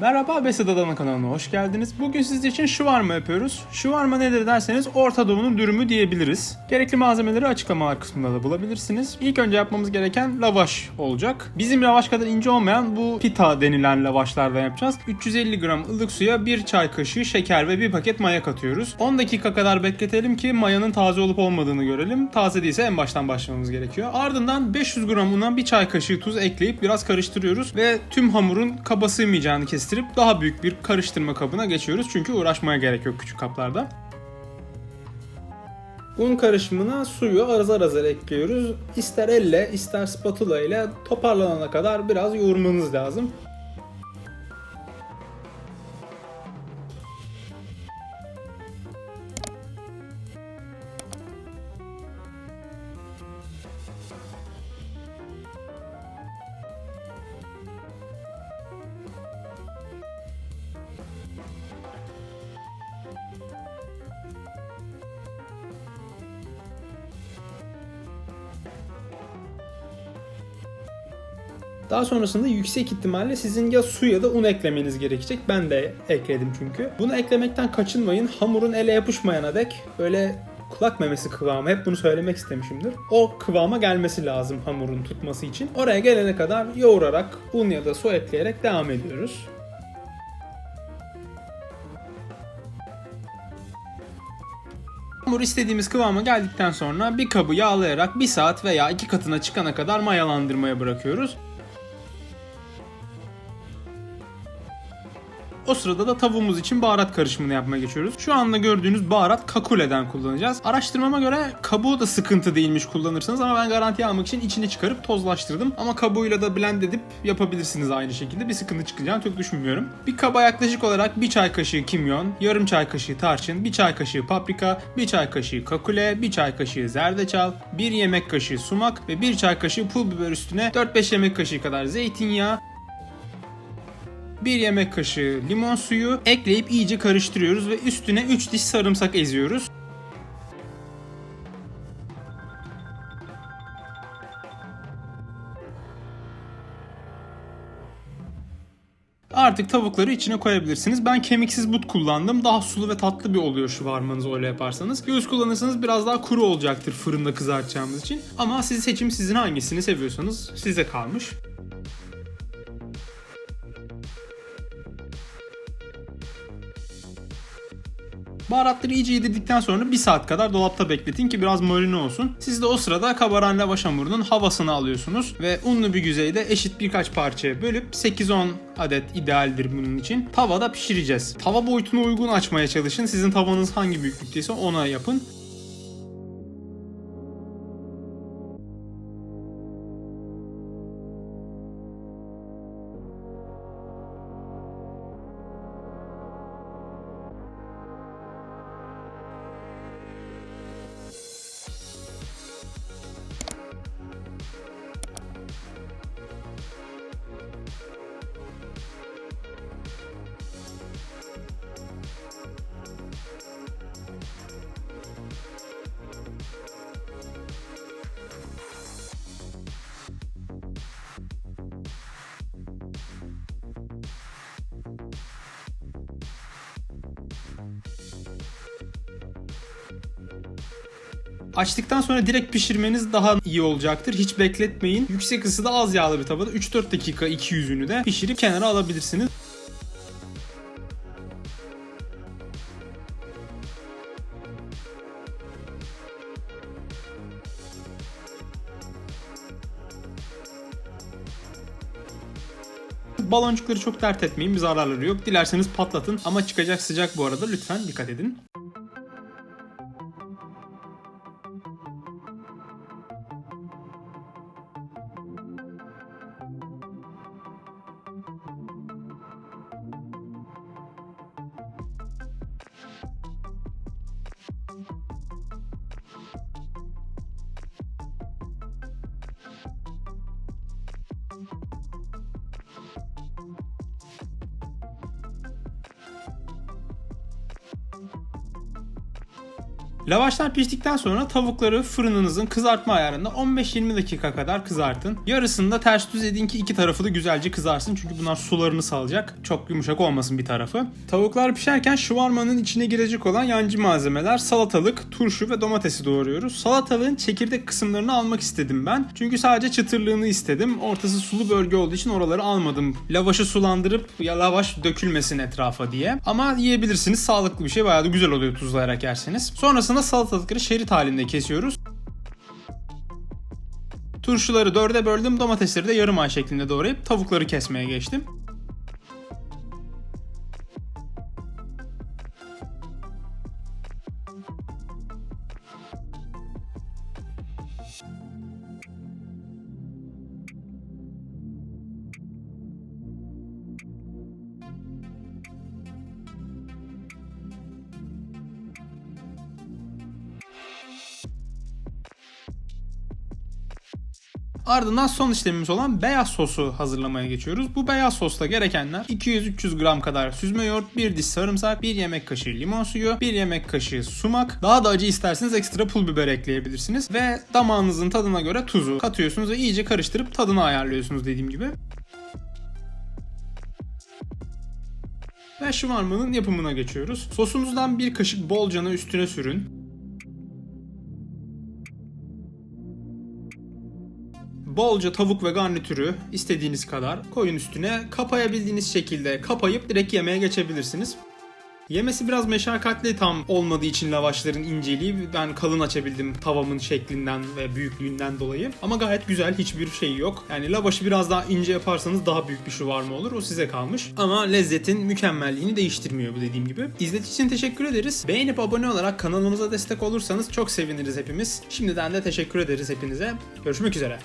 Merhaba Besit Adana kanalına hoş geldiniz. Bugün sizler için şuvarma yapıyoruz. Şuvarma nedir derseniz Orta Doğu'nun dürümü diyebiliriz. Gerekli malzemeleri açıklamalar kısmında da bulabilirsiniz. İlk önce yapmamız gereken lavaş olacak. Bizim lavaş kadar ince olmayan bu pita denilen lavaşlardan yapacağız. 350 gram ılık suya 1 çay kaşığı şeker ve 1 paket maya katıyoruz. 10 dakika kadar bekletelim ki mayanın taze olup olmadığını görelim. Taze değilse en baştan başlamamız gerekiyor. Ardından 500 gram una 1 çay kaşığı tuz ekleyip biraz karıştırıyoruz ve tüm hamurun kaba sığmayacağını kestirip daha büyük bir karıştırma kabına geçiyoruz. Çünkü uğraşmaya gerek yok küçük kaplarda. Un karışımına suyu azar azar ekliyoruz. İster elle ister spatula ile toparlanana kadar biraz yoğurmanız lazım. Daha sonrasında yüksek ihtimalle sizin ya su ya da un eklemeniz gerekecek. Ben de ekledim çünkü. Bunu eklemekten kaçınmayın. Hamurun ele yapışmayana dek böyle kulak memesi kıvamı hep bunu söylemek istemişimdir. O kıvama gelmesi lazım hamurun tutması için. Oraya gelene kadar yoğurarak un ya da su ekleyerek devam ediyoruz. Hamur istediğimiz kıvama geldikten sonra bir kabı yağlayarak 1 saat veya 2 katına çıkana kadar mayalandırmaya bırakıyoruz. O sırada da tavuğumuz için baharat karışımını yapmaya geçiyoruz. Şu anda gördüğünüz baharat kakuleden kullanacağız. Araştırmama göre kabuğu da sıkıntı değilmiş kullanırsanız ama ben garanti almak için içini çıkarıp tozlaştırdım. Ama kabuğuyla da blend edip yapabilirsiniz aynı şekilde. Bir sıkıntı çıkacağını çok düşünmüyorum. Bir kaba yaklaşık olarak bir çay kaşığı kimyon, yarım çay kaşığı tarçın, bir çay kaşığı paprika, bir çay kaşığı kakule, bir çay kaşığı zerdeçal, bir yemek kaşığı sumak ve bir çay kaşığı pul biber üstüne 4-5 yemek kaşığı kadar zeytinyağı, 1 yemek kaşığı limon suyu ekleyip iyice karıştırıyoruz ve üstüne 3 diş sarımsak eziyoruz. Artık tavukları içine koyabilirsiniz. Ben kemiksiz but kullandım. Daha sulu ve tatlı bir oluyor şu varmanızı öyle yaparsanız. Göğüs kullanırsanız biraz daha kuru olacaktır fırında kızartacağımız için. Ama siz seçim sizin hangisini seviyorsanız size kalmış. Baharatları iyice yedirdikten sonra bir saat kadar dolapta bekletin ki biraz marine olsun. Siz de o sırada kabaran lavaş hamurunun havasını alıyorsunuz ve unlu bir yüzeyde eşit birkaç parçaya bölüp 8-10 adet idealdir bunun için. Tavada pişireceğiz. Tava boyutuna uygun açmaya çalışın. Sizin tavanız hangi büyüklükteyse ona yapın. Açtıktan sonra direkt pişirmeniz daha iyi olacaktır. Hiç bekletmeyin. Yüksek ısıda az yağlı bir tavada 3-4 dakika 200'ünü de pişirip kenara alabilirsiniz. Baloncukları çok dert etmeyin bir zararları yok. Dilerseniz patlatın ama çıkacak sıcak bu arada lütfen dikkat edin. thank you Lavaşlar piştikten sonra tavukları fırınınızın kızartma ayarında 15-20 dakika kadar kızartın. Yarısında ters düz edin ki iki tarafı da güzelce kızarsın çünkü bunlar sularını salacak. Çok yumuşak olmasın bir tarafı. Tavuklar pişerken şuvarmanın içine girecek olan yancı malzemeler salatalık, turşu ve domatesi doğruyoruz. Salatalığın çekirdek kısımlarını almak istedim ben. Çünkü sadece çıtırlığını istedim. Ortası sulu bölge olduğu için oraları almadım. Lavaşı sulandırıp ya lavaş dökülmesin etrafa diye. Ama yiyebilirsiniz. Sağlıklı bir şey. Bayağı da güzel oluyor tuzlayarak yerseniz. Sonrasında salatalıkları şerit halinde kesiyoruz. Turşuları dörde böldüm. Domatesleri de yarım ay şeklinde doğrayıp tavukları kesmeye geçtim. Ardından son işlemimiz olan beyaz sosu hazırlamaya geçiyoruz. Bu beyaz sosla gerekenler 200-300 gram kadar süzme yoğurt, 1 diş sarımsak, 1 yemek kaşığı limon suyu, 1 yemek kaşığı sumak. Daha da acı isterseniz ekstra pul biber ekleyebilirsiniz. Ve damağınızın tadına göre tuzu katıyorsunuz ve iyice karıştırıp tadını ayarlıyorsunuz dediğim gibi. Ve şımarmanın yapımına geçiyoruz. Sosumuzdan bir kaşık bolcana üstüne sürün. Bolca tavuk ve garnitürü istediğiniz kadar koyun üstüne. Kapayabildiğiniz şekilde kapayıp direkt yemeğe geçebilirsiniz. Yemesi biraz meşakkatli tam olmadığı için lavaşların inceliği ben kalın açabildim tavamın şeklinden ve büyüklüğünden dolayı. Ama gayet güzel hiçbir şey yok. Yani lavaşı biraz daha ince yaparsanız daha büyük bir şuvarma olur o size kalmış. Ama lezzetin mükemmelliğini değiştirmiyor bu dediğim gibi. İzlediğiniz için teşekkür ederiz. Beğenip abone olarak kanalımıza destek olursanız çok seviniriz hepimiz. Şimdiden de teşekkür ederiz hepinize. Görüşmek üzere.